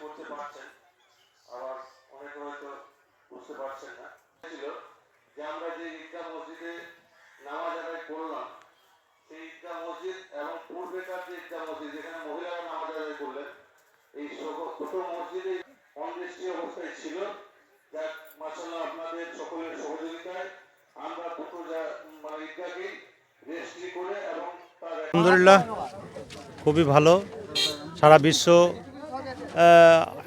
করতে পারছেন। আবার অনেকে হয়তো বুঝতে পারছেন না। ছিল যে আমরা যে ঈদগাহ মসজিদে নামাজ আদায় করলাম, সেই ঈদগাহ মসজিদ এবং পূর্বেকার যে ঈদগাহ মসজিদ, যেখানে মহিলারা নামাজ আদায় করলেন, এই দুটো মসজিদে অনিষ্টি অবস্থায় ছিল। যা মাসাল্লাহ আপনাদের সকলের সহযোগিতায় আমরা দুটো যা- মানে ঈদগাহকেই রেজিস্ট্রি করে এবং আলহামদুলিল্লাহ, খুবই ভালো। সারা বিশ্ব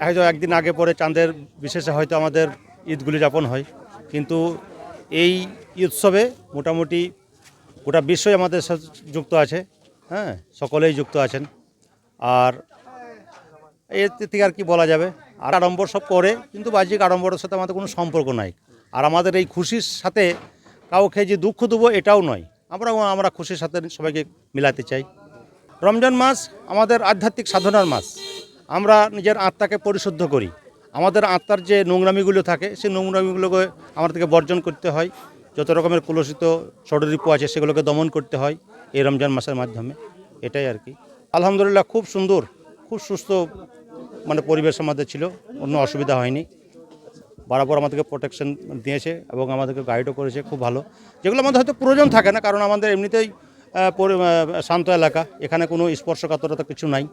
হয়তো একদিন আগে পরে চাঁদের বিশেষে হয়তো আমাদের ঈদগুলি যাপন হয়। কিন্তু এই উৎসবে মোটামুটি গোটা বিশ্বই আমাদের সাথে যুক্ত আছে হ্যাঁ সকলেই যুক্ত আছেন। আর এর থেকে আর কি বলা যাবে? আর আড়ম্বর সব করে, কিন্তু বাহ্যিক আড়ম্বরের সাথে আমাদের কোনো সম্পর্ক নাই। আর আমাদের এই খুশির সাথে কাউকে যে দুঃখ দেবো এটাও নয়। আমরা আমরা খুশির সাথে সবাইকে মিলাতে চাই। রমজান মাস আমাদের আধ্যাত্মিক সাধনার মাস। আমরা নিজের আত্মাকে পরিশুদ্ধ করি। আমাদের আত্মার যে নোংরামিগুলো থাকে, সেই নোংরামিগুলোকে আমাদেরকে বর্জন করতে হয়। যত রকমের কলুষিত ষড়রিপু আছে, সেগুলোকে দমন করতে হয় এই রমজান মাসের মাধ্যমে। এটাই আর কি। আলহামদুলিল্লাহ, খুব সুন্দর, খুব সুস্থ মানে পরিবেশ আমাদের ছিল, কোনো অসুবিধা হয়নি। বরাবর আমাদেরকে প্রোটেকশন দিয়েছে এবং আমাদেরকে গাইডও করেছে, খুব ভালো। যেগুলো আমাদের হয়তো প্রয়োজন থাকে না, কারণ আমাদের এমনিতেই শান্ত এলাকা। এখানে কোনো স্পর্শকাতরতা কিছু নাই।